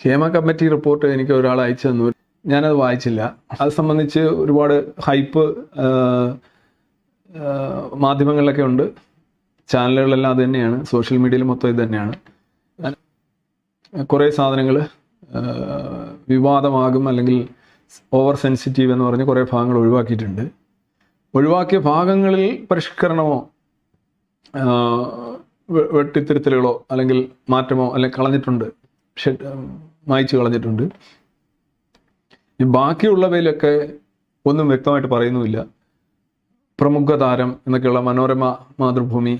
ക്ഷേമ committee report എനിക്ക് ഒരാൾ അയച്ചു തന്നു. ഞാനത് വായിച്ചില്ല. അത് സംബന്ധിച്ച് ഒരുപാട് ഹൈപ്പ് മാധ്യമങ്ങളിലൊക്കെ ഉണ്ട്. ചാനലുകളെല്ലാം അത് തന്നെയാണ്. സോഷ്യൽ മീഡിയയിൽ മൊത്തം ഇത് തന്നെയാണ്. കുറേ സാധനങ്ങൾ വിവാദമാകും അല്ലെങ്കിൽ ഓവർ സെൻസിറ്റീവ് എന്ന് പറഞ്ഞ് കുറേ ഭാഗങ്ങൾ ഒഴിവാക്കിയിട്ടുണ്ട്. ഒഴിവാക്കിയ ഭാഗങ്ങളിൽ പരിഷ്കരണമോ വെട്ടിത്തിരുത്തലുകളോ അല്ലെങ്കിൽ മാറ്റമോ അല്ലെങ്കിൽ കളഞ്ഞിട്ടുണ്ട്. മായ്ച്ചു കളഞ്ഞിട്ടുണ്ട്. ബാക്കിയുള്ളവയിലൊക്കെ ഒന്നും വ്യക്തമായിട്ട് പറയുന്നുമില്ല. പ്രമുഖ താരം എന്നൊക്കെയുള്ള മനോരമ മാതൃഭൂമി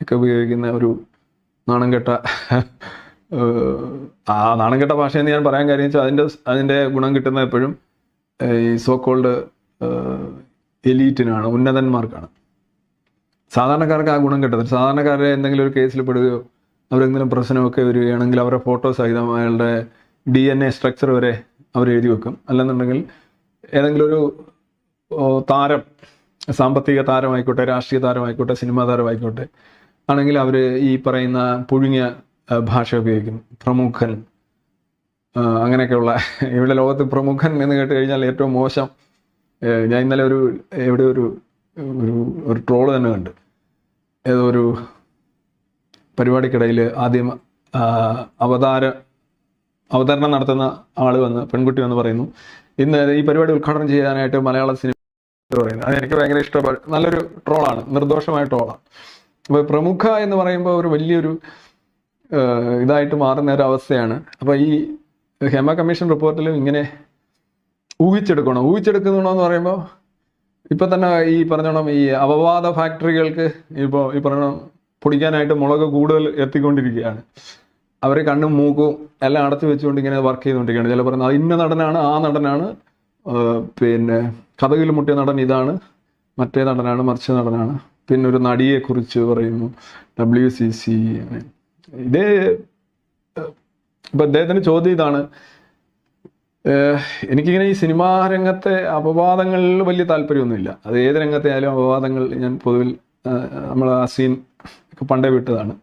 ഒക്കെ ഉപയോഗിക്കുന്ന ഒരു നാണംകെട്ട ആ നാണംകെട്ട ഭാഷ എന്ന് ഞാൻ പറയാൻ കാര്യം വെച്ചാൽ അതിന്റെ അതിന്റെ ഗുണം കിട്ടുന്ന എപ്പോഴും ഈ സോ കോൾഡ് എലീറ്റിനാണ് ഉന്നതന്മാർക്കാണ്. സാധാരണക്കാർക്ക് ആ ഗുണം കിട്ടത്തില്ല. സാധാരണക്കാരെ എന്തെങ്കിലും ഒരു കേസിൽ പെടുകയോ അവരെന്തെങ്കിലും പ്രശ്നമൊക്കെ വരികയാണെങ്കിൽ അവരുടെ ഫോട്ടോ സഹിതം അയാളുടെ ഡി എൻ എ സ്ട്രക്ചർ വരെ അവർ എഴുതി വെക്കും. അല്ലെന്നുണ്ടെങ്കിൽ ഏതെങ്കിലും ഒരു താരം സാമ്പത്തിക താരമായിക്കോട്ടെ രാഷ്ട്രീയ താരമായിക്കോട്ടെ സിനിമാ താരമായിക്കോട്ടെ ആണെങ്കിൽ അവർ ഈ പറയുന്ന പുഴുങ്ങിയ ഭാഷ ഉപയോഗിക്കും. പ്രമുഖൻ. അങ്ങനെയൊക്കെയുള്ള ഇവിടെ ലോകത്ത് പ്രമുഖൻ എന്ന് കേട്ട് കഴിഞ്ഞാൽ ഏറ്റവും മോശം ഞാൻ ഇന്നലെ ഒരു എവിടെ ഒരു ഒരു ട്രോൾ തന്നെ കണ്ട്. ഏതോ ഒരു പരിപാടിക്കിടയിൽ ആദ്യം അവതാര അവതരണം നടത്തുന്ന ആൾ വന്ന് പെൺകുട്ടി വന്ന് പറയുന്നു. ഇന്ന് ഈ പരിപാടി ഉദ്ഘാടനം ചെയ്യാനായിട്ട് മലയാള സിനിമ പറയുന്നത്. അത് എനിക്ക് ഭയങ്കര ഇഷ്ടപ്പെട്ട നല്ലൊരു ട്രോളാണ്. നിർദോഷമായ ട്രോളാണ്. അപ്പോൾ പ്രമുഖ എന്ന് പറയുമ്പോൾ ഒരു വലിയൊരു ഇതായിട്ട് മാറുന്ന ഒരു അവസ്ഥയാണ്. അപ്പോൾ ഈ ഹേമ കമ്മീഷൻ റിപ്പോർട്ടിലും ഇങ്ങനെ ഊഹിച്ചെടുക്കണം? എന്ന് പറയുമ്പോൾ ഇപ്പൊ തന്നെ ഈ പറഞ്ഞോണം ഈ അപവാദ ഫാക്ടറികൾക്ക് ഇപ്പോൾ ഈ പറഞ്ഞ പൊടിക്കാനായിട്ട് മുളക് കൂടുതൽ എത്തിക്കൊണ്ടിരിക്കുകയാണ്. അവർ കണ്ണും മൂക്കും എല്ലാം അടച്ചു വെച്ചുകൊണ്ട് ഇങ്ങനെ വർക്ക് ചെയ്തുകൊണ്ടിരിക്കുകയാണ്. ചില പറയുന്നത് "അത് ഇന്ന നടനാണ് ആ നടനാണ് പിന്നെ കഥകിൽ മുട്ടിയ നടൻ ഇതാണ് മറ്റേ നടനാണ് മറിച്ച നടനാണ്. പിന്നെ ഒരു നടിയെക്കുറിച്ച് പറയുന്നു ഡബ്ല്യു സി സി ഇതേ ഇപ്പൊ അദ്ദേഹത്തിന് ചോദ്യം ഇതാണ്. എനിക്കിങ്ങനെ ഈ സിനിമാ രംഗത്തെ അപവാദങ്ങളിൽ വലിയ താല്പര്യമൊന്നുമില്ല. അത് ഏത് രംഗത്തെ ആയാലും അപവാദങ്ങൾ ഞാൻ പൊതുവിൽ നമ്മൾ ആ സീൻ ഒക്കെ പണ്ടേ വിട്ടതാണ്.